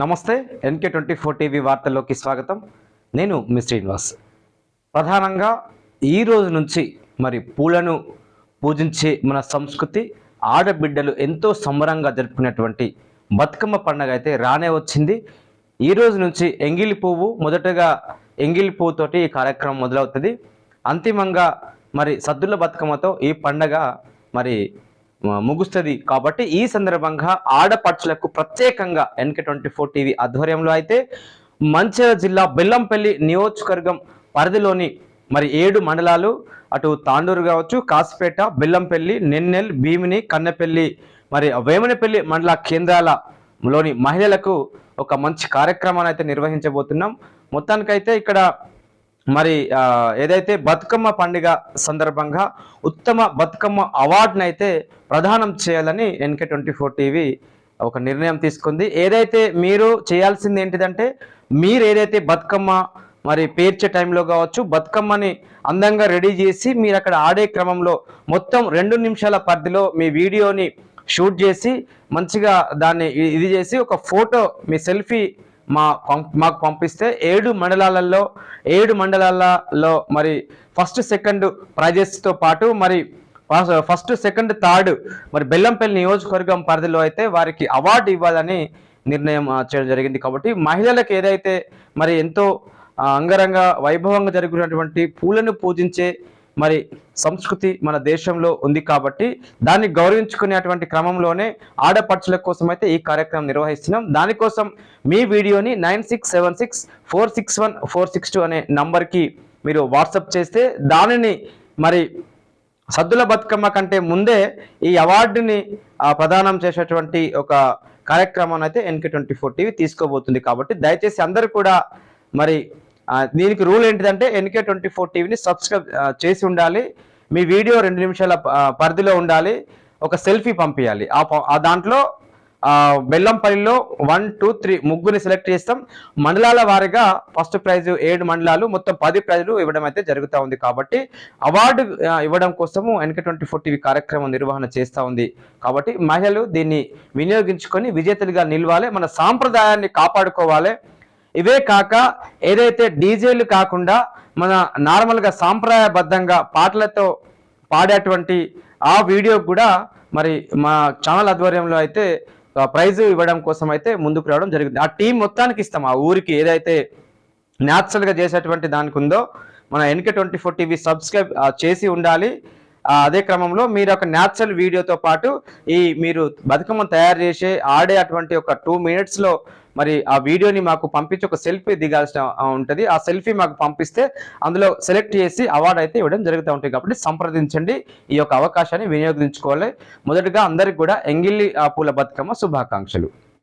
నమస్తే NK twenty four TV వార్తల్లోకి స్వాగతం. నేను మీ శ్రీనివాస్. ప్రధానంగా ఈ రోజు నుంచి మరి పూలను పూజించే మన సంస్కృతి ఆడబిడ్డలు ఎంతో సంబరంగా జరుపుకునేటువంటి బతుకమ్మ పండగ అయితే రానే వచ్చింది. ఈ రోజు నుంచి ఎంగిలి పువ్వు మొదటగా ఎంగిలి పువ్వుతోటి ఈ కార్యక్రమం మొదలవుతుంది. అంతిమంగా మరి సద్దుల బతుకమ్మతో ఈ పండగ మరి ముగుస్తుంది. కాబట్టి ఈ సందర్భంగా ఆడపడుచులకు ప్రత్యేకంగా ఎన్కే ట్వంటీ ఫోర్ టీవీ ఆధ్వర్యంలో అయితే మంచిర్యాల జిల్లా బెల్లంపల్లి నియోజకవర్గం పరిధిలోని మరి ఏడు మండలాలు అటు తాండూరు కావచ్చు కాసిపేట బెల్లంపల్లి నెన్నెల్ భీమిని కన్నెపల్లి మరి వేమనపల్లి మండల కేంద్రాలలోని మహిళలకు ఒక మంచి కార్యక్రమాన్ని అయితే నిర్వహించబోతున్నాం. మొత్తానికైతే ఇక్కడ మరి ఏదైతే బతుకమ్మ పండుగ సందర్భంగా ఉత్తమ బతుకమ్మ అవార్డును అయితే ప్రదానం చేయాలని ఎన్కే ట్వంటీ ఫోర్ టీవీ ఒక నిర్ణయం తీసుకుంది. ఏదైతే మీరు చేయాల్సింది ఏంటిదంటే మీరు ఏదైతే బతుకమ్మ మరి పేర్చే టైంలో కావచ్చు బతుకమ్మని అందంగా రెడీ చేసి మీరు అక్కడ ఆడే క్రమంలో మొత్తం రెండు నిమిషాల పరిధిలో మీ వీడియోని షూట్ చేసి మంచిగా దాన్ని ఇది చేసి ఒక ఫోటో మీ సెల్ఫీ మా మాకు పంపిస్తే ఏడు మండలాలలో ఏడు మండలాలలో మరి ఫస్ట్ సెకండ్ ప్రైజెస్తో పాటు మరి ఫస్ట్- సెకండ్ థర్డ్ మరి బెల్లంపల్లి నియోజకవర్గం పరిధిలో అయితే వారికి అవార్డు ఇవ్వాలని నిర్ణయం చేయడం జరిగింది. కాబట్టి మహిళలకు ఏదైతే మరి ఎంతో అంగరంగ వైభవంగా జరుగుతున్నటువంటి పూలను పూజించే మరి సంస్కృతి మన దేశంలో ఉంది కాబట్టి దాన్ని గౌరవించుకునేటువంటి క్రమంలోనే ఆడపడుచుల కోసం అయితే ఈ కార్యక్రమం నిర్వహిస్తున్నాం. దానికోసం మీ వీడియోని nine six seven six four six one four six two అనే నంబర్కి మీరు వాట్సప్ చేస్తే దానిని మరి సద్దుల బతుకమ్మ కంటే ముందే ఈ అవార్డుని ప్రదానం చేసేటువంటి ఒక కార్యక్రమాన్ని అయితే ఎన్కే ట్వంటీ ఫోర్ టీవీ తీసుకోబోతుంది కాబట్టి దయచేసి అందరూ కూడా మరి దీనికి రూల్ ఏంటిదంటే ఎన్కే ట్వంటీ ఫోర్ టీవీని సబ్స్క్రైబ్ చేసి ఉండాలి. మీ వీడియో రెండు నిమిషాల పరిధిలో ఉండాలి. ఒక సెల్ఫీ పంపించాలి ఆ దాంట్లో బెల్లంపల్లిలో వన్ టూ త్రీ ముగ్గురిని సెలెక్ట్ చేస్తాం. మండలాల వారీగా ఫస్ట్ ప్రైజ్ ఏడు మండలాలు మొత్తం పది ప్రైజులు ఇవ్వడం అయితే జరుగుతూ ఉంది కాబట్టి అవార్డు ఇవ్వడం కోసము ఎన్కే ట్వంటీ ఫోర్ టీవీ కార్యక్రమం నిర్వహణ చేస్తూ ఉంది. కాబట్టి మహిళలు దీన్ని వినియోగించుకొని విజేతలుగా నిలవాలి. మన సాంప్రదాయాన్ని కాపాడుకోవాలి. ఇవే కాక ఏదైతే డీజేలు కాకుండా మన నార్మల్గా సాంప్రదాయబద్ధంగా పాటలతో పాడేటువంటి ఆ వీడియో కూడా మరి మా ఛానల్ ఆధ్వర్యంలో అయితే ప్రైజ్ ఇవ్వడం కోసం అయితే ముందుకు రావడం జరిగింది. ఆ టీం మొత్తానికి ఇస్తాం. ఆ ఊరికి ఏదైతే న్యాచురల్గా చేసేటువంటి దానికి ఉందో మన N K twenty four TV subscribe చేసి ఉండాలి. అదే క్రమంలో మీరు ఒక న్యాచురల్ వీడియోతో పాటు ఈ మీరు బతుకమ్మను తయారు చేసే ఆడే అటువంటి ఒక టూ మినిట్స్లో మరి ఆ వీడియోని మాకు పంపించి ఒక సెల్ఫీ దిగాల్సిన ఉంటుంది. ఆ సెల్ఫీ మాకు పంపిస్తే అందులో సెలెక్ట్ చేసి అవార్డు అయితే ఇవ్వడం జరుగుతూ ఉంటుంది. కాబట్టి సంప్రదించండి. ఈ యొక్క అవకాశాన్ని వినియోగించుకోవాలి. మొదటగా అందరికి కూడా ఎంగిల్లి ఆ, పూల బతుకమ్మ శుభాకాంక్షలు.